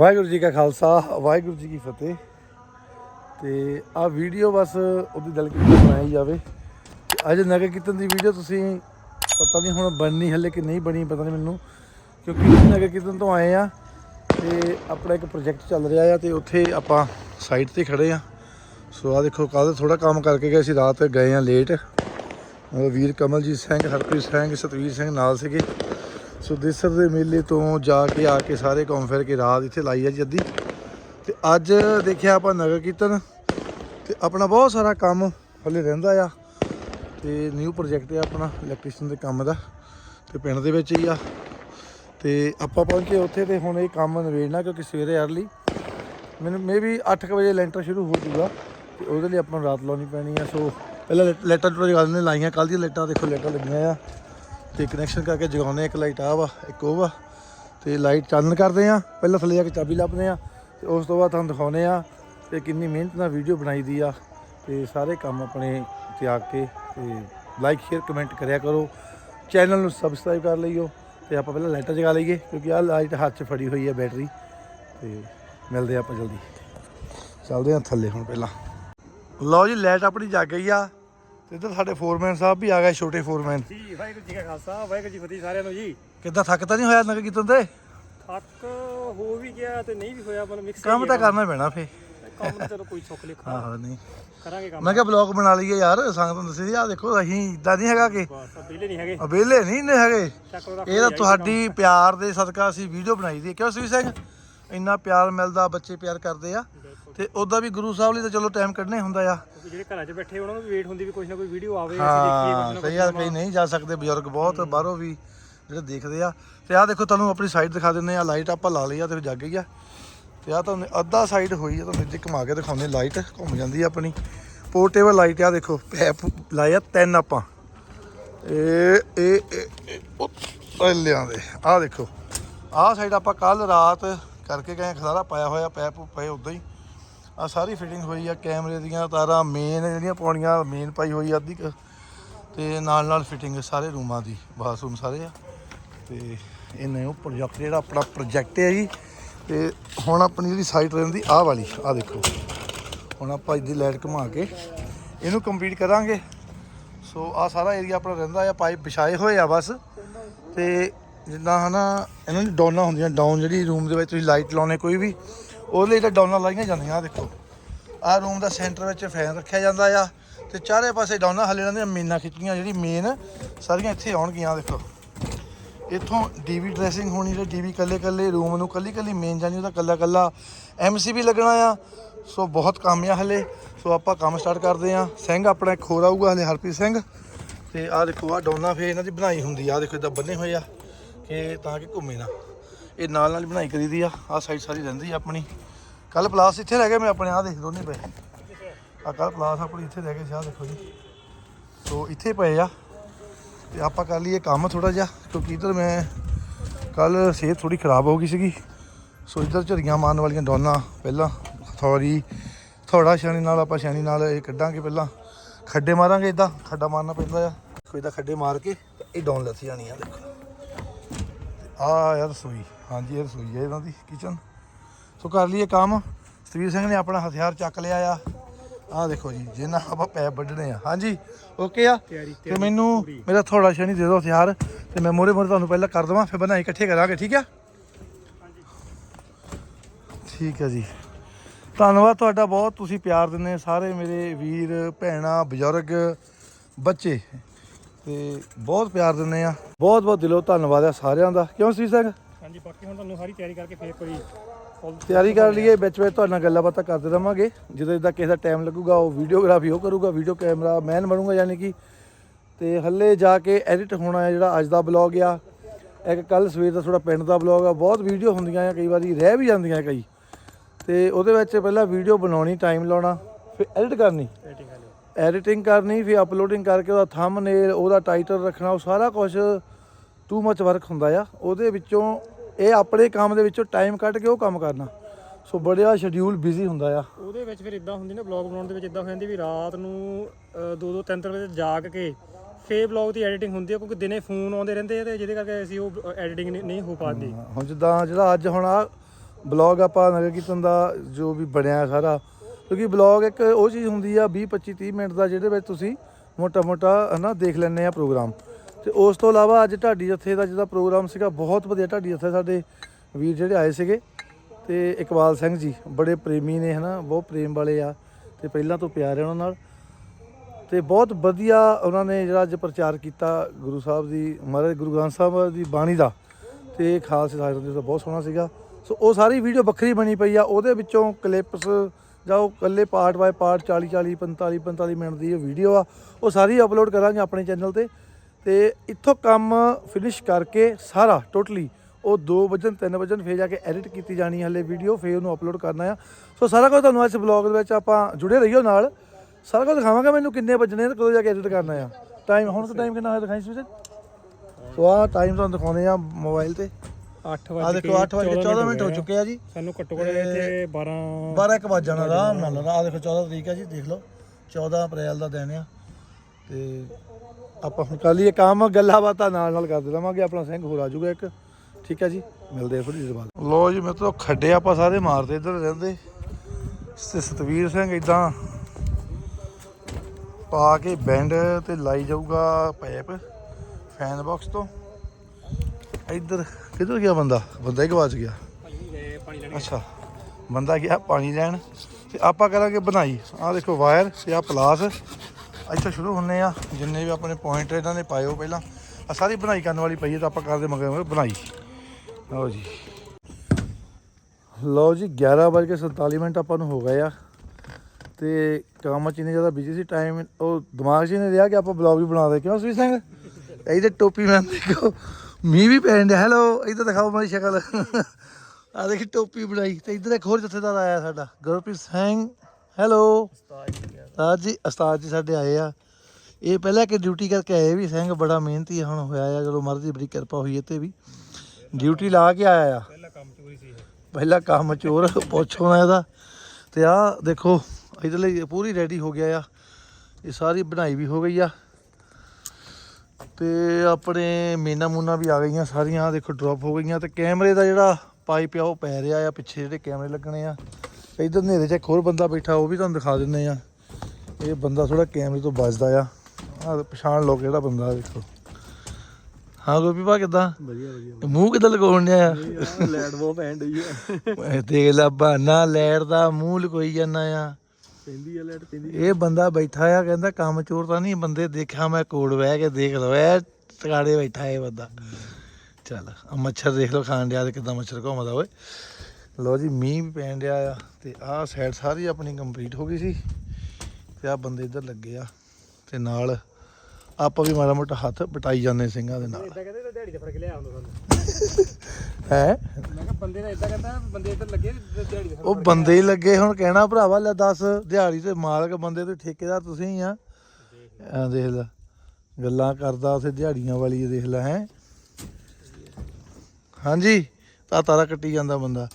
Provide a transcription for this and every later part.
ਵਾਹਿਗੁਰੂ ਜੀ ਕਾ ਖਾਲਸਾ, ਵਾਹਿਗੁਰੂ ਜੀ ਕੀ ਫਤਿਹ। ਤੇ ਆ ਵੀਡੀਓ ਬਸ ਉਹਦੀ ਦਿਲ ਕੀਤੀ ਬਣਾਈ ਜਾਵੇ। ਅੱਜ ਨਗਰ ਕੀਰਤਨ ਦੀ ਵੀਡੀਓ ਤੁਸੀਂ ਪਤਾ ਨਹੀਂ ਹੁਣ ਬਣਨੀ ਹਲੇ ਕਿ ਨਹੀਂ ਬਣੀ, ਪਤਾ ਨਹੀਂ ਮੈਨੂੰ। ਕਿਉਂਕਿ ਅਸੀਂ ਨਗਰ ਕੀਰਤਨ ਤੋਂ ਆਏ ਆ ਤੇ ਆਪਣਾ ਇੱਕ ਪ੍ਰੋਜੈਕਟ ਚੱਲ ਰਿਹਾ ਆ ਤੇ ਉੱਥੇ ਆਪਾਂ ਸਾਈਟ ਤੇ ਖੜੇ ਆ ਸੋ ਆ ਦੇਖੋ ਕੱਲ ਥੋੜਾ ਕੰਮ ਕਰਕੇ ਗਏ ਸੀ ਰਾਤ ਗਏ ਆ ਲੇਟ ਵੀਰ ਕਮਲਜੀਤ ਸਿੰਘ, ਹਰਪ੍ਰੀਤ ਸਿੰਘ, ਸਤਵੀਰ ਸਿੰਘ ਨਾਲ ਸੀਗੇ। ਸੋ ਦੇਸਰ ਦੇ ਮੇਲੇ ਤੋਂ ਜਾ ਕੇ, ਆ ਕੇ ਸਾਰੇ ਘੁੰਮ ਫਿਰ ਕੇ ਰਾਤ ਇੱਥੇ ਲਾਈ ਆ ਜੀ ਅੱਧੀ। ਤੇ ਅੱਜ ਦੇਖਿਆ ਆਪਾਂ ਨਗਰ ਕੀਰਤਨ ਤੇ ਆਪਣਾ ਬਹੁਤ ਸਾਰਾ ਕੰਮ ਹਲੇ ਰਹਿੰਦਾ ਆ। ਤੇ ਨਿਊ ਪ੍ਰੋਜੈਕਟ ਹੈ ਆਪਣਾ ਇਲੈਕਟ੍ਰੀਸ਼ੀਅਨ ਦੇ ਕੰਮ ਦਾ। ਤੇ ਪਿੰਡ ਦੇ ਵਿੱਚ ਹੀ ਆ। ਤੇ ਆਪਾਂ ਪਹੁੰਚੇ ਉੱਥੇ ਤੇ ਹੁਣ ਇਹ ਕੰਮ ਨਵੇੜਨਾ ਕਿਉਂਕਿ ਸਵੇਰੇ ਅਰਲੀ ਮੈਨੂੰ ਮੇਬੀ 8 ਵਜੇ ਲੈਂਟਰ ਸ਼ੁਰੂ ਹੋ ਜਾਊਗਾ ਤੇ ਉਹਦੇ ਲਈ ਆਪਾਂ ਨੂੰ ਰਾਤ ਲਾਉਣੀ ਪੈਣੀ ਆ। ਸੋ ਪਹਿਲਾਂ ਲਾਈਟ- ਲਾਈਟਾਂ ਟੋਰੀ ਗੱਲ ਨੇ ਲਾਈਆਂ ਕੱਲ ਦੀਆਂ ਲਾਈਟਾਂ ਦੇਖੋ ਲਾਈਟਾਂ ਲੱਗੀਆਂ ਆ। ਤੇ ਕਨੈਕਸ਼ਨ ਕਰਕੇ ਜਗਾਉਣੇ ਇੱਕ ਲਾਈਟ ਆ ਵਾ, ਇੱਕ ਉਹ ਵਾ। ਤੇ ਲਾਈਟ ਚਾਲਨ ਕਰਦੇ ਆ ਪਹਿਲਾਂ ਥੱਲੇ ਜਾ ਕੇ ਚਾਬੀ ਲੱਭਦੇ ਆ ਤੇ ਉਸ ਤੋਂ ਬਾਅਦ ਤੁਹਾਨੂੰ ਦਿਖਾਉਨੇ ਆ ਤੇ ਕਿੰਨੀ ਮਿਹਨਤ ਨਾਲ ਵੀਡੀਓ ਬਣਾਈ ਦੀ ਆ। ਤੇ ਸਾਰੇ ਕੰਮ ਆਪਣੇ ਤਿਆਗ ਕੇ, ਤੇ ਲਾਈਕ ਸ਼ੇਅਰ ਕਮੈਂਟ ਕਰਿਆ ਕਰੋ। ਚੈਨਲ ਨੂੰ ਸਬਸਕ੍ਰਾਈਬ ਕਰ ਲਈਓ, ਤੇ ਆਪਾਂ ਪਹਿਲਾਂ ਲਾਈਟਾਂ ਜਗਾ ਲਈਏ, ਕਿਉਂਕਿ ਆਹ ਲਾਈਟ ਹੱਥ 'ਚ ਫੜੀ ਹੋਈ ਹੈ ਬੈਟਰੀ ਤੇ ਮਿਲਦੇ ਆਪਾਂ ਜਲਦੀ। ਚੱਲਦੇ ਆ ਥੱਲੇ ਹੁਣ ਪਹਿਲਾਂ। ਲਓ ਜੀ ਲਾਈਟ ਆਪਣੀ ਜਗ ਗਈ ਆ। ਤੇ ਇੱਧਰ ਸਾਡੇ ਫੋਰਮੈਨ ਸਾਹਿਬ ਵੀ ਆ ਗਏ ਛੋਟੇ ਫੋਰਮੈਨ ਜੀ ਵਾਹਿਗੁਰੂ ਜੀ ਕਾ ਖਾਲਸਾ ਵਾਹਿਗੁਰੂ ਜੀ ਫਤਿਹ ਸਾਰਿਆਂ ਨੂੰ ਜੀ। ਕਿੱਦਾਂ ਥੱਕ ਤਾਂ ਨਹੀਂ ਹੋਇਆ ਨਗਰ ਕੀਰਤਨ ਤੇ? ਥੱਕ ਹੋ ਵੀ ਗਿਆ ਤੇ ਨਹੀਂ ਵੀ ਹੋਇਆ ਮਤਲਬ ਮਿਕਸ ਕੰਮ ਤਾਂ ਕਰਨਾ ਪੈਣਾ ਫੇ ਕੰਮ ਤਾਂ ਚਲੋ ਕੋਈ ਸੁੱਖ ਲਿਖਾ। ਆਹੋ ਨਹੀਂ। ਕਰਾਂਗੇ ਕੰਮ। ਮੈਂ ਕਿਹਾ ਬਲੌਗ ਬਣਾ ਲਈਏ ਯਾਰ ਸੰਗਤ ਨੂੰ ਦੱਸੀ ਆ ਦੇਖੋ ਅਸੀਂ ਇਦਾਂ ਨਹੀਂ ਹੈਗਾ ਕਿ ਵਿਹਲੇ ਨਹੀਂ ਹੈਗੇ। ਅਬੇਲੇ ਨਹੀਂ ਨੇ ਹੈਗੇ। ਇਹ ਤਾਂ ਤੁਹਾਡੀ ਪਿਆਰ ਦੇ ਸਦਕਾ ਅਸੀਂ ਵੀਡੀਓ ਬਣਾਈ ਦੀ। ਕਿਉਂ ਸਵੀ ਸਿੰਘ? ਇੰਨਾ ਪਿਆਰ ਮਿਲਦਾ ਬੱਚੇ ਪਿਆਰ ਕਰਦੇ ਆ। ਤੇ ਉਦਾਂ ਵੀ ਗੁਰੂ ਸਾਹਿਬ ਲਈ ਤਾਂ ਚਲੋ ਟਾਈਮ ਕੱਢਣਾ ਹੁੰਦਾ ਆ। ਕਿਉਂਕਿ ਜਿਹੜੇ ਘਰਾਂ 'ਚ ਬੈਠੇ ਉਹਨਾਂ ਨੂੰ ਵੀ ਵੇਟ ਹੁੰਦੀ ਵੀ ਕੁਝ ਨਾ ਕੋਈ ਵੀਡੀਓ ਆਵੇ ਅਸੀਂ ਹਾਂ ਸਹੀ ਗੱਲ ਕਈ ਨਹੀਂ ਜਾ ਸਕਦੇ ਬਜ਼ੁਰਗ ਬਹੁਤ ਬਾਹਰੋਂ ਵੀ ਜਿਹੜੇ ਦੇਖਦੇ ਆ। ਤੇ ਆਹ ਦੇਖੋ ਤੁਹਾਨੂੰ ਆਪਣੀ ਸਾਈਡ ਦਿਖਾ ਦਿੰਦੇ ਆ ਲਾਈਟ ਆਪਾਂ ਲਾ ਲਈ ਆ ਤੇ ਜਗ ਗਈ ਆ। ਤੇ ਆ ਤੁਹਾਨੂੰ ਅੱਧਾ ਸਾਈਡ ਹੋਈ ਆ ਤੁਹਾਨੂੰ ਇੱਥੇ ਘੁਮਾ ਕੇ ਦਿਖਾਉਂਦੇ ਲਾਈਟ ਘੁੰਮ ਜਾਂਦੀ ਆ ਆਪਣੀ। ਪੋਰਟੇਬਲ ਲਾਈਟ ਆ ਦੇਖੋ ਪੈਪ ਲਾਏ ਆ ਤਿੰਨ ਆਪਾਂ। ਇਹ ਇਹ ਇਹ- ਇਹ ਉਹ ਲਿਆਂਦੇ ਆ ਦੇਖੋ ਆਹ ਸਾਈਡ ਆਪਾਂ ਕੱਲ ਰਾਤ ਕਰਕੇ ਗਏ ਖਲਾਰਾ ਪਾਇਆ ਹੋਇਆ ਪੈਪ ਪਏ ਉਦਾਂ ਹੀ। ਆ ਸਾਰੀ ਫਿਟਿੰਗ ਹੋਈ ਆ, ਕੈਮਰੇ ਦੀਆਂ ਤਾਰਾਂ ਮੇਨ ਜਿਹੜੀਆਂ ਪਾਉਣੀਆਂ ਮੇਨ ਪਾਈ ਹੋਈ ਆ ਅੱਧੀ ਕੁ। ਤੇ ਨਾਲ ਨਾਲ ਫਿਟਿੰਗ ਸਾਰੇ ਰੂਮਾਂ ਦੀ ਬਾਥਰੂਮ ਸਾਰੇ ਆ। ਤੇ ਇਹਨੇ ਉਹ ਪ੍ਰੋਜੈਕਟ ਜਿਹੜਾ ਆਪਣਾ ਪ੍ਰੋਜੈਕਟ ਹੈ ਜੀ, ਤੇ ਹੁਣ ਆਪਣੀ ਜਿਹੜੀ ਸਾਈਟ ਰਹਿੰਦੀ, ਆਹ ਵਾਲੀ, ਆਹ ਦੇਖੋ। ਹੁਣ ਆਪਾਂ ਇਹਦੀ ਲਾਈਟ ਘੁਮਾ ਕੇ ਇਹਨੂੰ ਕੰਪਲੀਟ ਕਰਾਂਗੇ। ਸੋ ਆ ਸਾਰਾ ਏਰੀਆ ਆਪਣਾ ਰਹਿੰਦਾ ਆ, ਪਾਈਪ ਵਿਛਾਏ ਹੋਏ ਆ ਬਸ। ਤੇ ਜਿੱਦਾਂ ਹਨਾ, ਇਹਨਾਂ ਦੀ ਡੌਨਾਂ ਹੁੰਦੀਆਂ, ਡਾਊਨ ਜਿਹੜੀ ਰੂਮ ਦੇ ਵਿੱਚ ਤੁਸੀਂ ਲਾਈਟ ਲਾਉਣੇ ਕੋਈ ਵੀ। ਉਹਦੇ ਲਈ ਤਾਂ ਡੌਨਾਂ ਲਾਈਆਂ ਜਾਂਦੀਆਂ ਆ ਦੇਖੋ। ਆ ਰੂਮ ਦਾ ਸੈਂਟਰ ਵਿੱਚ ਫੈਨ ਰੱਖਿਆ ਜਾਂਦਾ ਆ ਤੇ ਚਾਰੇ ਪਾਸੇ ਡੌਨਾਂ ਇਹਨਾਂ ਦੀਆਂ ਮੇਨਾਂ ਖਿੱਚੀਆਂ, ਜਿਹੜੀ ਮੇਨ ਸਾਰੀਆਂ ਇੱਥੇ ਆਉਣਗੀਆਂ, ਆਹ ਦੇਖੋ। ਇੱਥੋਂ ਡੀਵੀ ਡਰੈਸਿੰਗ ਹੋਣੀ ਤੇ ਡੀਵੀ ਕੱਲੇ ਕੱਲੇ ਰੂਮ ਨੂੰ ਕੱਲੀ ਕੱਲੀ ਮੇਨ ਜਾਣੀ ਉਹਦਾ ਕੱਲਾ ਕੱਲਾ ਐਮਸੀਬੀ ਲੱਗਣਾ ਆ। ਸੋ ਬਹੁਤ ਕੰਮ ਆ ਹਲੇ। ਸੋ ਆਪਾਂ ਕੰਮ ਸਟਾਰਟ ਕਰਦੇ ਆ। ਸਿੰਘ ਆਪਣਾ ਇੱਕ ਹੋਰ ਆਊਗਾ ਹਲੇ, ਹਰਪ੍ਰੀਤ ਸਿੰਘ। ਤੇ ਆਹ ਦੇਖੋ ਆ ਡੋਨਾ ਫੇ ਇਹਨਾਂ ਦੀ ਬਣਾਈ ਹੁੰਦੀ ਆ। ਆਹ ਦੇਖੋ, ਇਦਾਂ ਬੰਨੇ ਹੋਏ ਆ ਕਿ ਤਾਂ ਕਿ ਘੁੰਮੇ ਨਾ। ਇਹ ਨਾਲ ਨਾਲ ਹੀ ਬਣਾਈ ਕਰੀਦੀ ਆ, ਆਹ ਸਾਈਡ ਸਾਰੀ ਰਹਿੰਦੀ ਆ ਆਪਣੀ। ਕੱਲ ਪਲਾਸ ਇੱਥੇ ਰਹਿ ਗਏ, ਮੈਂ ਆਪਣੇ ਆਹ ਦੇਖ ਦੋਨੇ ਪਏ। ਆ ਕੱਲ ਪਲਾਸ ਆਪਣੀ ਇੱਥੇ ਰਹਿ ਗਏ ਸੀ, ਆਹ ਦੇਖੋ ਜੀ। ਸੋ ਇੱਥੇ ਪਏ ਆ, ਤੇ ਆਪਾਂ ਕਰ ਲਈਏ ਕੰਮ ਥੋੜਾ ਜਿਹਾ, ਕਿਉਂਕਿ ਇਧਰ ਮੈਂ ਕੱਲ ਸਿਹਤ ਥੋੜੀ ਖਰਾਬ ਹੋ ਗਈ ਸੀਗੀ। ਸੋ ਇਧਰ ਝਰੀਆਂ ਮਾਰਨ ਵਾਲੀਆਂ ਡੋਨਾਂ ਪਹਿਲਾਂ ਥੋੜੀ ਥੋੜਾ ਛਾਣੀ ਨਾਲ, ਆਪਾਂ ਛਾਣੀ ਨਾਲ ਇਹ ਕੱਢਾਂਗੇ ਪਹਿਲਾਂ। ਖੱਡੇ ਮਾਰਾਂਗੇ ਇਦਾਂ ਖੱਡਾ ਮਾਰਨਾ ਪੈਂਦਾ ਆ। ਕੋਈ ਤਾਂ ਖੱਡੇ ਮਾਰ ਕੇ ਇਹ ਡੋਨ ਲੱਥ ਜਾਣੀ ਆ, ਦੇਖੋ। ਆ ਯਾਰ ਰਸੋਈ। ਹਾਂਜੀ ਇਹ ਰਸੋਈ ਹੈ ਇਹਨਾਂ ਦੀ ਕਿਚਨ ਸੋ ਕਰ ਲਈਏ ਕੰਮ। ਸਤਵੀਰ ਸਿੰਘ ਨੇ ਆਪਣਾ ਹਥਿਆਰ ਚੱਕ ਲਿਆ ਆ। ਆਹ ਦੇਖੋ ਜੀ ਜਿਹਨਾਂ ਆਪਾਂ ਪੈਪ ਵੱਢਣੇ ਆ। ਹਾਂਜੀ ਓਕੇ ਆ? ਤੇ ਮੈਨੂੰ ਮੇਰਾ ਥੋੜਾ ਸ਼ਨੀ ਦੇ ਦਿਓ ਹਥਿਆਰ। ਤੇ ਮੈਂ ਮੋਰੇ ਮੋਰੇ ਤੁਹਾਨੂੰ ਪਹਿਲਾਂ ਕਰ ਦਵਾਂ ਫਿਰ ਬਣਾਈ ਇਕੱਠੇ ਕਰਾਂਗੇ ਠੀਕ ਆ? ਠੀਕ ਹੈ ਜੀ। ਧੰਨਵਾਦ ਤੁਹਾਡਾ ਬਹੁਤ। ਤੁਸੀਂ ਪਿਆਰ ਦਿੰਦੇ ਸਾਰੇ ਮੇਰੇ ਵੀਰ ਭੈਣਾਂ ਬਜ਼ੁਰਗ ਬੱਚੇ। ਤੇ ਬਹੁਤ ਪਿਆਰ ਦਿੰਦੇ ਆ। ਬਹੁਤ ਬਹੁਤ ਦਿਲੋਂ ਧੰਨਵਾਦ ਆ ਸਾਰਿਆਂ ਦਾ। ਕਿਉਂ ਸੀ ਸਿੰਘ? ਹਾਂਜੀ ਬਾਕੀ ਹੁਣ ਤੁਹਾਨੂੰ ਸਾਰੀ ਤਿਆਰੀ ਕਰਕੇ ਫੇਰ ਕੋਈ ਤਿਆਰੀ ਕਰ ਲਈਏ ਵਿੱਚ ਵਿੱਚ ਤੁਹਾਡੇ ਨਾਲ ਗੱਲਾਂ ਬਾਤਾਂ ਕਰਦੇ ਰਵਾਂਗੇ। ਜਦੋਂ ਇਦਾਂ ਕਿਸੇ ਦਾ ਟਾਈਮ ਲੱਗੂਗਾ ਉਹ ਵੀਡੀਓਗ੍ਰਾਫੀ ਉਹ ਕਰੂਗਾ ਵੀਡੀਓ ਕੈਮਰਾ ਮੈਨ ਬਣੂਗਾ ਯਾਨੀ ਕਿ। ਤੇ ਹੱਲੇ ਜਾ ਕੇ ਐਡਿਟ ਹੋਣਾ ਹੈ ਜਿਹੜਾ ਅੱਜ ਦਾ ਬਲੌਗ ਆ। ਇੱਕ ਕੱਲ ਸਵੇਰ ਦਾ ਥੋੜਾ ਪਿੰਡ ਦਾ ਬਲੌਗ ਆ। ਬਹੁਤ ਵੀਡੀਓ ਹੁੰਦੀਆਂ ਆ ਕਈ ਵਾਰੀ ਰਹਿ ਵੀ ਜਾਂਦੀਆਂ ਕਈ। ਤੇ ਉਹਦੇ ਵਿੱਚ ਪਹਿਲਾਂ ਵੀਡੀਓ ਬਣਾਉਣੀ ਟਾਈਮ ਲਾਉਣਾ ਫਿਰ ਐਡਿਟ ਕਰਨੀ। ਐਡੀਟਿੰਗ ਕਰਨੀ ਫਿਰ ਅਪਲੋਡਿੰਗ ਕਰਕੇ ਉਹਦਾ ਥੰਬਨੇਲ ਉਹਦਾ ਟਾਈਟਲ ਰੱਖਣਾ ਉਹ ਸਾਰਾ ਕੁਝ ਟੂ ਮੱਚ ਵਰਕ ਹੁੰਦਾ ਆ। ਉਹਦੇ ਵਿੱਚੋਂ ਇਹ ਆਪਣੇ ਕੰਮ ਦੇ ਵਿੱਚੋਂ ਟਾਈਮ ਕੱਢ ਕੇ ਉਹ ਕੰਮ ਕਰਨਾ। ਸੋ ਬੜਿਆ ਸ਼ਡਿਊਲ ਬਿਜ਼ੀ ਹੁੰਦਾ ਆ। ਉਹਦੇ ਵਿੱਚ ਫਿਰ ਇਦਾਂ ਹੁੰਦੀ ਨਾ ਬਲੌਗ ਬਣਾਉਣ ਦੇ ਵਿੱਚ ਇਦਾਂ ਹੋ ਜਾਂਦੀ ਵੀ ਰਾਤ ਨੂੰ 2-2 3-3 ਵਜੇ ਜਾਗ ਕੇ ਫੇਰ ਬਲੌਗ ਦੀ ਐਡੀਟਿੰਗ ਹੁੰਦੀ ਹੈ ਕਿਉਂਕਿ ਦਿਨੇ ਫੋਨ ਆਉਂਦੇ ਰਹਿੰਦੇ ਆ ਤੇ ਜਿਹਦੇ ਕਰਕੇ ਅਸੀਂ ਉਹ ਐਡੀਟਿੰਗ ਨਹੀਂ ਹੋ ਪਾਉਂਦੀ। ਹੁਣ ਜਿੱਦਾਂ ਜਿਹੜਾ ਅੱਜ ਹੁਣ ਆ ਬਲੌਗ ਆਪਾਂ ਨਗਰ ਕੀਰਤਨ ਦਾ ਜੋ ਵੀ ਬਣਿਆ ਸਾਰਾ ਕਿਉਂਕਿ ਬਲੌਗ ਇੱਕ ਉਹ ਚੀਜ਼ ਹੁੰਦੀ ਆ 20 25 30 ਮਿੰਟ ਦਾ ਜਿਹਦੇ ਵਿੱਚ ਤੁਸੀਂ ਮੋਟਾ ਮੋਟਾ, ਹਨਾ, ਦੇਖ ਲੈਂਦੇ ਆ ਪ੍ਰੋਗਰਾਮ ਤੇ ਉਸ ਤੋਂ ਇਲਾਵਾ ਅੱਜ ਢਾਡੀ ਜੱਥੇ ਦਾ ਜਿਹਦਾ ਪ੍ਰੋਗਰਾਮ ਸੀਗਾ, ਬਹੁਤ ਵਧੀਆ ਢਾਡੀ ਜੱਥੇ ਸਾਡੇ ਵੀਰ ਜਿਹੜੇ ਆਏ ਸੀਗੇ। ਤੇ ਇਕਬਾਲ ਸਿੰਘ ਜੀ, ਬੜੇ ਪ੍ਰੇਮੀ ਨੇ, ਹਨਾ, ਬਹੁਤ ਪ੍ਰੇਮ ਵਾਲੇ ਆ ਤੇ ਪਹਿਲਾਂ ਤੋਂ ਪਿਆਰ ਹੈ ਉਹਨਾਂ ਨਾਲ। ਤੇ ਬਹੁਤ ਵਧੀਆ ਉਹਨਾਂ ਨੇ ਜਿਹੜਾ ਅੱਜ ਪ੍ਰਚਾਰ ਕੀਤਾ ਗੁਰੂ ਸਾਹਿਬ ਦੀ, ਮਹਾਰਾਜ ਗੁਰੂ ਗ੍ਰੰਥ ਸਾਹਿਬ ਦੀ ਬਾਣੀ ਦਾ। ਤੇ ਖਾਲਸੇ ਸਾਹਿਬ ਦੇ ਦਾ ਬਹੁਤ ਸੋਹਣਾ ਸੀਗਾ। ਸੋ ਉਹ ਸਾਰੀ ਵੀਡੀਓ ਵੱਖਰੀ ਬਣੀ ਪਈ ਆ, ਉਹਦੇ ਵਿੱਚੋਂ ਕਲਿੱਪਸ ਜਾਂ ਉਹ ਇਕੱਲੇ ਪਾਰਟ ਬਾਏ ਪਾਰਟ 40 40 45 45 ਮਿੰਟ ਦੀ ਇਹ ਵੀਡੀਓ ਆ। ਉਹ ਸਾਰੀ ਅਪਲੋਡ ਕਰਾਂਗੇ ਆਪਣੇ ਚੈਨਲ ਤੇ। ਤੇ ਇੱਥੋਂ ਕੰਮ ਫਿਨਿਸ਼ ਕਰਕੇ ਸਾਰਾ ਟੋਟਲੀ ਉਹ 2 ਵਜਨ 3 ਵਜਨ ਫੇਰ ਜਾ ਕੇ ਐਡਿਟ ਕੀਤੀ ਜਾਣੀ ਹੈ ਹਲੇ ਵੀਡੀਓ ਫੇਰ ਉਹਨੂੰ ਅਪਲੋਡ ਕਰਨਾ ਆ। ਸੋ ਸਾਰਾ ਕੁਝ ਤੁਹਾਨੂੰ ਇਸ ਬਲੌਗ ਦੇ ਵਿੱਚ ਆਪਾਂ ਜੁੜੇ ਰਹੀਓ ਨਾਲ। ਸਾਰਾ ਕੁਝ ਦਿਖਾਵਾਂਗਾ ਮੈਨੂੰ ਕਿੰਨੇ ਵੱਜਣੇ ਤੇ ਕਦੋਂ ਜਾ ਕੇ ਐਡਿਟ ਕਰਨਾ ਆ। ਟਾਈਮ ਹੁਣ ਤਾਂ ਟਾਈਮ ਕਿੰਨਾ ਹੋਇਆ ਦਿਖਾਈ ਸੀ ਸੋ ਆ ਟਾਈਮ ਤੁਹਾਨੂੰ ਦਿਖਾਉਣੇ ਆ ਮੋਬਾਈਲ ਤੇ। 8 ਆ ਵਜੇ ਦੇਖੋ 8 ਵਜੇ 14 ਮਿੰਟ ਹੋ ਚੁੱਕੇ ਆ ਜੀ। ਸਾਨੂੰ ਘੱਟੋ ਘੱਟ ਇੱਥੇ 12 12 ਇੱਕ ਵੱਜ ਜਾਣਾ ਆਰਾਮ ਨਾਲ। ਆ ਦੇਖੋ 14 ਤਰੀਕ ਆ ਜੀ ਦੇਖ ਲਓ। 14 ਅਪ੍ਰੈਲ ਦਾ ਦਿਨ ਆ। ਤੇ ਆਪਾਂ ਹੁਣ ਕੱਲ ਇਹ ਕੰਮ ਗੱਲਾਂ ਬਾਤਾਂ ਨਾਲ ਨਾਲ ਕਰਦੇ ਰਵਾਂਗੇ। ਆਪਣਾ ਸਿੰਘ ਹੋਰ ਆ ਜਾਊਗਾ ਇੱਕ। ਠੀਕ ਹੈ ਜੀ? ਮਿਲਦੇ ਆ ਥੋੜੀ ਦੇਰ ਬਾਅਦ। ਲੋ ਜੀ ਤੋਂ ਖੱਡੇ ਆਪਾਂ ਸਾਰੇ ਮਾਰਦੇ ਇੱਧਰ ਰਹਿੰਦੇ। ਤੇ ਸਤਵੀਰ ਸਿੰਘ ਇਦਾਂ ਪਾ ਕੇ ਬੈਂਡ ਤੇ ਲਾਈ ਜਾਊਗਾ ਪਾਈਪ ਫੈਨ ਬਾਕਸ ਤੋਂ। ਇੱਧਰ ਕਿੱਧਰ ਗਿਆ ਬੰਦਾ? ਬੰਦਾ ਹੀ ਗਵਾਚ ਗਿਆ। ਅੱਛਾ। ਬੰਦਾ ਗਿਆ ਪਾਣੀ ਲੈਣ। ਤੇ ਆਪਾਂ ਕਰਾਂਗੇ ਬਣਾਈ। ਆਹ ਦੇਖੋ ਵਾਇਰ ਤੇ ਆ ਪਲਾਸ। ਇੱਥੇ ਸ਼ੁਰੂ ਹੁੰਨੇ ਆ। ਜਿੰਨੇ ਵੀ ਆਪਣੇ ਪੁਆਇੰਟ ਇਹਨਾਂ ਨੇ ਪਾਇਓ ਪਹਿਲਾਂ। ਆ ਸਾਰੀ ਬਣਾਈ ਕਰਨ ਵਾਲੀ ਪਈ ਹੈ ਤਾਂ ਆਪਾਂ ਕਰਦੇ ਮਗਰ ਬਣਾਈ। ਲਓ ਜੀ। ਲਓ ਜੀ 11:47 ਮਿੰਟ ਆਪਾਂ ਨੂੰ ਹੋ ਗਏ ਆ। ਤੇ ਕੰਮ ਚ ਇੰਨੇ ਜ਼ਿਆਦਾ ਬਿਜ਼ੀ ਸੀ ਟਾਈਮ ਉਹ ਦਿਮਾਗ 'ਚ ਨਹੀਂ ਰਿਹਾ ਕਿ ਆਪਾਂ ਬਲੌਗ ਵੀ ਬਣਾ ਦੇ। ਕਿਉਂ ਸੁਈ ਸਿੰਘ? ਇਹਦੇ ਟੋਪੀ ਮੈਂ ਦੇਖੋ। ਮੀਂਹ ਵੀ ਪੈਣ ਡਿਆ। ਹੈਲੋ ਇੱਧਰ ਦਿਖਾਓ ਮੇਰੀ ਸ਼ਕਲ। ਆ ਦੇਖੀ ਟੋਪੀ ਬਣਾਈ ਤੇ ਇੱਧਰ ਇੱਕ ਹੋਰ ਜਥੇਦਾਰ ਆਇਆ ਸਾਡਾ, ਗੁਰਪ੍ਰੀਤ ਸਿੰਘ। ਹੈਲੋ ਉਸਤਾਦ ਜੀ ਉਸਤਾਦ ਜੀ ਸਾਡੇ ਆਏ ਆ। ਇਹ ਪਹਿਲਾਂ ਕਿ ਡਿਊਟੀ ਕਰਕੇ ਆਏ ਵੀ, ਸਿੰਘ ਬੜਾ ਮਿਹਨਤੀ ਹੁਣ ਹੋਇਆ ਆ, ਜਦੋਂ ਮਰਜ਼ੀ ਬੜੀ ਕਿਰਪਾ ਹੋਈ ਇੱਥੇ ਵੀ। ਡਿਊਟੀ ਲਾ ਕੇ ਆਇਆ ਆ। ਪਹਿਲਾਂ ਕੰਮ ਚੋਰੀ ਸੀ ਇਹ। ਕੰਮ ਚੋਰ ਪੁੱਛੋ ਨਾ ਇਹਦਾ। ਤੇ ਆ ਦੇਖੋ, ਇਹਦੇ ਲਈ ਪੂਰੀ ਰੈਡੀ ਹੋ ਗਿਆ ਆ। ਇਹ ਸਾਰੀ ਬਣਾਈ ਵੀ ਹੋ ਗਈ ਆ। ਤੇ ਆਪਣੇ ਮੇਨਾ ਮੂਨਾ ਵੀ ਆ ਗਈਆਂ ਸਾਰੀਆਂ ਦੇਖੋ ਡ੍ਰੌਪ ਹੋ ਗਈਆਂ ਤੇ ਕੈਮਰੇ ਦਾ ਜਿਹੜਾ ਪਾਈਪ ਆ ਉਹ ਪੈ ਰਿਹਾ ਆ ਪਿੱਛੇ ਜਿਹੜੇ ਕੈਮਰੇ ਲੱਗਣੇ ਆ। ਇਧਰ ਹਨੇਰੇ 'ਚ ਇੱਕ ਹੋਰ ਬੰਦਾ ਬੈਠਾ ਉਹ ਵੀ ਤੁਹਾਨੂੰ ਦਿਖਾ ਦਿੰਨੇ ਆ। ਇਹ ਬੰਦਾ ਥੋੜਾ ਕੈਮਰੇ ਤੋਂ ਬਚਦਾ ਆ। ਆ ਪਛਾਣ ਲਓ ਕਿਹੜਾ ਬੰਦਾ ਦੇਖੋ। ਹਾਂ ਗੋਪੀ ਭਾ ਕਿਦਾਂ? ਵਧੀਆ ਵਧੀਆ ਮੂੰਹ ਕਿੱਦਾਂ ਲਗਾਉਣ ਡਿਆ ਆ? ਲੈਟ ਬਹੁਤ ਪੈਣ ਡਈ ਆ। ਦੇਖ ਲੈ ਬਹਾਨਾ ਲੈਟ ਦਾ ਮੂੰਹ ਲਕੋਈ ਜਾਂਦਾ ਆ। ਪੈਂਦੀ ਆ ਲੈਟ ਪੈਂਦੀ ਇਹ ਬੰਦਾ ਬੈਠਾ ਆ ਕਹਿੰਦਾ ਕੰਮ ਚੋਰ ਤਾਂ ਨਹੀਂ ਬੰਦੇ ਦੇਖਿਆ ਮੈਂ ਕੋੜ ਬਹਿ ਕੇ ਦੇਖ ਲਓ। ਐ ਟਕਾੜੇ ਬੈਠਾ ਇਹ ਬੰਦਾ। ਚੱਲ ਆ ਮੱਛਰ ਦੇਖ ਲਓ ਖਾਣ ਡਿਆ ਤੇ ਕਿਦਾਂ ਮੱਛਰ ਘੁੰਮਦਾ ਓਏ। ਲਓ ਜੀ ਮੀਂਹ ਵੀ ਪੈਣ ਡਿਆ ਆ ਤੇ ਆਹ ਸਾਈਡ ਸਾਰੀ ਆਪਣੀ ਕੰਪਲੀਟ ਹੋ ਗਈ ਸੀ ਤੇ ਆ ਬੰਦੇ ਇੱਧਰ ਲੱਗੇ ਆ ਤੇ ਨਾਲ ਆਪਾਂ ਵੀ ਮਾੜਾ ਮੋਟਾ ਹੱਥ ਬਟਾਈ ਜਾਂਦੇ ਸਿੰਘਾਂ ਦੇ ਨਾਲ। ਇਦਾਂ ਕਹਿੰਦੇ ਤਾਂ ਦਿਹਾੜੀ ਤੇ ਫੜ ਕੇ ਲਿਆ ਆਉਂਦਾ ਸਾਨੂੰ। ਹੈ? ਮੈਂ ਕਿਹਾ ਬੰਦੇ ਨੇ ਇਦਾਂ ਕਹਿੰਦਾ ਬੰਦੇ ਇੱਧਰ ਲੱਗੇ ਤੇ ਦਿਹਾੜੀ ਤੇ ਉਹ ਬੰਦੇ ਹੀ ਲੱਗੇ ਹੁਣ ਕਹਿਣਾ ਭਰਾਵਾ ਲੈ ਦੱਸ ਦਿਹਾੜੀ ਤੇ ਮਾਲਕ ਬੰਦੇ ਤੇ ਠੇਕੇਦਾਰ ਤੁਸੀਂ ਹੀ ਆ। ਆ ਦੇਖ ਲੈ ਗੱਲਾਂ ਕਰਦਾ ਉਥੇ ਦਿਹਾੜੀਆਂ ਵਾਲੀ ਦੇਖ ਲੈ ਹੈ? ਹਾਂਜੀ ਤਾਂ ਤਾਰਾ ਕੱਟੀ ਜਾਂਦਾ ਬੰਦਾ।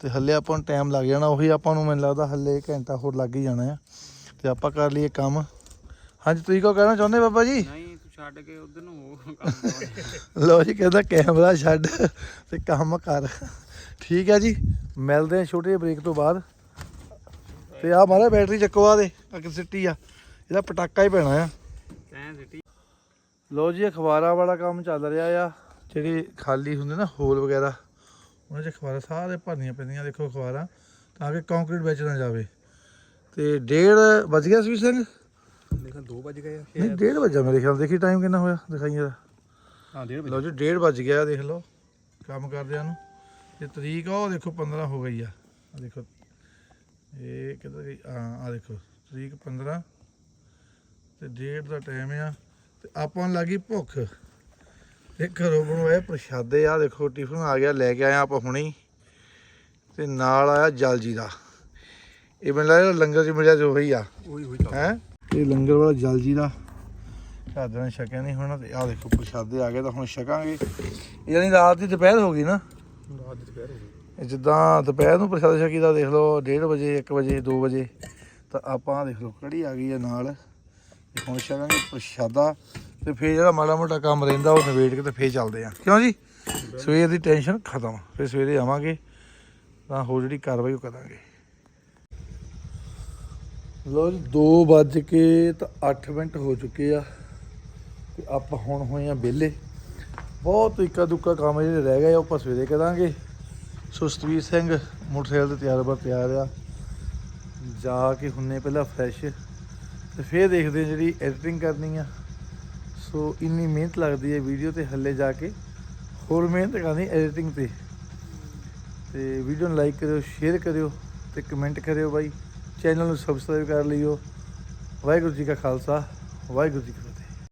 ਤੇ ਹੱਲੇ ਆਪਾਂ ਨੂੰ ਟਾਈਮ ਲੱਗ ਜਾਣਾ ਉਹੀ ਆਪਾਂ ਨੂੰ ਮੈਨੂੰ ਲੱਗਦਾ ਹੱਲੇ ਘੰਟਾ ਹੋਰ ਲੱਗ ਹੀ ਜਾਣਾ ਆ। ਤੇ ਆਪਾਂ ਕਰ ਲਈਏ ਕੰਮ। ਹਾਂਜੀ ਤੁਸੀਂ ਕੋ ਕਹਿਣਾ ਚਾਹੁੰਦੇ ਬਾਬਾ ਜੀ? ਨਹੀਂ ਛੱਡ ਕੇ ਉਧਰ ਨੂੰ ਉਹ ਲੋ ਜੀ ਕਹਿੰਦਾ ਕੈਮਰਾ ਛੱਡ ਤੇ ਕੰਮ ਕਰ। ਠੀਕ ਹੈ ਜੀ ਮਿਲਦੇ ਆ ਛੋਟੇ ਬ੍ਰੇਕ ਤੋਂ ਬਾਅਦ। ਤੇ ਆ ਮਾਰਾ ਬੈਟਰੀ ਚੱਕੋ ਆ ਦੇ ਅੱਗ ਸਿੱਟੀ ਆ। ਇਹਦਾ ਪਟਾਕਾ ਹੀ ਪੈਣਾ ਆ। ਐਂ ਸਿੱਟੀ ਲੋ ਜੀ ਅਖਬਾਰਾਂ ਵਾਲਾ ਕੰਮ ਚੱਲ ਰਿਹਾ ਆ। ਜਿਹੜੀ ਖਾਲੀ ਹੁੰਦੇ ਨਾ ਹੋਲ ਵਗੈਰਾ ਉਹਨਾਂ 'ਚ ਅਖਬਾਰਾਂ ਸਾਰੇ ਭਰਨੀਆਂ ਪੈਂਦੀਆਂ ਦੇਖੋ ਅਖਬਾਰਾਂ ਤਾਂ ਕਿ ਕੰਕਰੀਟ ਵਿੱਚ ਨਾ ਜਾਵੇ। ਤੇ ਡੇਢ ਵੱਜ ਗਿਆ ਸੀ ਸਿੰਘ ਦੇਖਾਂ 2 ਵਜ ਗਏ ਨਹੀਂ ਡੇਢ ਵਜਾ ਮੇਰੇ ਖਿਆਲ ਦੇਖੀ ਟਾਈਮ ਕਿੰਨਾ ਹੋਇਆ ਦਿਖਾਈ ਜਰਾ। ਹਾਂ ਡੇਢ ਲਓ ਜੀ 1:30 ਵੱਜ ਗਿਆ ਦੇਖ ਲਓ ਕੰਮ ਕਰਦਿਆਂ ਨੂੰ। ਤੇ ਤਰੀਕ ਆ ਉਹ ਦੇਖੋ 15 ਹੋ ਗਈ ਆ। ਆ ਦੇਖੋ ਇਹ ਕਿੱਧਰ ਗਈ? ਹਾਂ ਆ ਦੇਖੋ ਤਰੀਕ 15 ਤੇ ਡੇਟ ਦਾ ਟਾਈਮ ਆ। ਤੇ ਆਪਾਂ ਨੂੰ ਲੱਗੀ ਭੁੱਖ। ਇਹ ਘਰੋਂ ਬਣਵਾਏ ਪ੍ਰਸ਼ਾਦੇ। ਆ ਦੇਖੋ ਟਿਫਨ ਆ ਗਿਆ ਲੈ ਕੇ ਆਇਆ ਆਪਾਂ ਹੁਣੀ ਤੇ ਨਾਲ ਆਇਆ ਜਲ ਜੀਰਾ ਇਹ ਮੈਨੂੰ ਲੱਗਦਾ ਲੰਗਰ ਚ ਮਿਲਿਆ ਜੋ ਹੀ ਆ। ਉਹੀ ਹੋਈ ਹੈ? ਇਹ ਲੰਗਰ ਵਾਲਾ ਜਲ ਜੀ ਦਾ। ਘਰਦਿਆਂ ਨੇ ਛਕਿਆ ਨਹੀਂ ਹੋਣਾ ਤੇ ਆਹ ਦੇਖੋ ਪ੍ਰਸ਼ਾਦੇ ਆ ਗਏ ਤਾਂ ਹੁਣ ਛਕਾਂਗੇ। ਯਾਨੀ ਰਾਤ ਦੀ ਦੁਪਹਿਰ ਹੋ ਗਈ ਨਾ? ਰਾਤ ਦੀ ਦੁਪਹਿਰ ਹੋ ਗਈ। ਇਹ ਜਿੱਦਾਂ ਦੁਪਹਿਰ ਨੂੰ ਪ੍ਰਸ਼ਾਦੇ ਛਕੀਦਾ ਦੇਖ ਲਓ 1:30 ਵਜੇ 1 ਵਜੇ 2 ਵਜੇ ਤਾਂ ਆਪਾਂ ਦੇਖ ਲਓ ਕੜੀ ਆ ਗਈ ਹੈ ਨਾਲ। ਹੁਣ ਛਕਾਂਗੇ ਪ੍ਰਸ਼ਾਦਾ ਤੇ ਫੇਰ ਜਿਹੜਾ ਮਾੜਾ ਮੋਟਾ ਕੰਮ ਰਹਿੰਦਾ ਉਹ ਨਿਬੇੜ ਕੇ ਤੇ ਫੇਰ ਚੱਲਦੇ ਆ। ਕਿਉਂ ਜੀ? ਸਵੇਰ ਦੀ ਟੈਨਸ਼ਨ ਖਤਮ ਫੇਰ ਸਵੇਰੇ ਆਵਾਂਗੇ ਤਾਂ ਹੋਰ ਜਿਹੜੀ ਕਾਰਵਾਈ ਉਹ ਕਰਾਂਗੇ। ਲੋ ਜੀ 2 ਵੱਜ ਕੇ ਤਾਂ 8 ਮਿੰਟ ਹੋ ਚੁੱਕੇ ਆ ਤੇ ਆਪਾਂ ਹੁਣ ਹੋਏ ਆ ਵਿਹਲੇ। ਬਹੁਤ ਇੱਕਾ ਦੁੱਕਾ ਕੰਮ ਜਿਹੜੇ ਰਹਿ ਗਏ, ਉਹ ਆਪਾਂ ਸਵੇਰੇ ਕਰਾਂਗੇ। ਸੁਸਤਵੀਰ ਸਿੰਘ ਮੋਟਰਸਾਈਕਲ ਤੇ ਤਿਆਰ ਬਰ ਤਿਆਰ ਆ। ਜਾ ਕੇ ਹੁੰਨੇ ਪਹਿਲਾਂ ਫਰੈਸ਼ ਤੇ ਫਿਰ ਦੇਖਦੇ ਜਿਹੜੀ ਐਡੀਟਿੰਗ ਕਰਨੀ ਆ। ਸੋ ਇੰਨੀ ਮਿਹਨਤ ਲੱਗਦੀ ਹੈ ਵੀਡੀਓ ਤੇ ਹੱਲੇ ਜਾ ਕੇ। ਹੋਰ ਮਿਹਨਤ ਕਰਨੀ ਐਡੀਟਿੰਗ ਤੇ। ਤੇ ਵੀਡੀਓ ਨੂੰ ਲਾਈਕ ਕਰਿਓ ਸ਼ੇਅਰ ਕਰਿਓ ਤੇ ਕਮੈਂਟ ਕਰਿਓ ਬਾਈ। ਚੈਨਲ ਨੂੰ ਸਬਸਕ੍ਰਾਈਬ ਕਰ ਲਿਓ। ਵਾਹਿਗੁਰੂ ਜੀ ਕਾ ਖਾਲਸਾ ਵਾਹਿਗੁਰੂ ਜੀ ਕੀ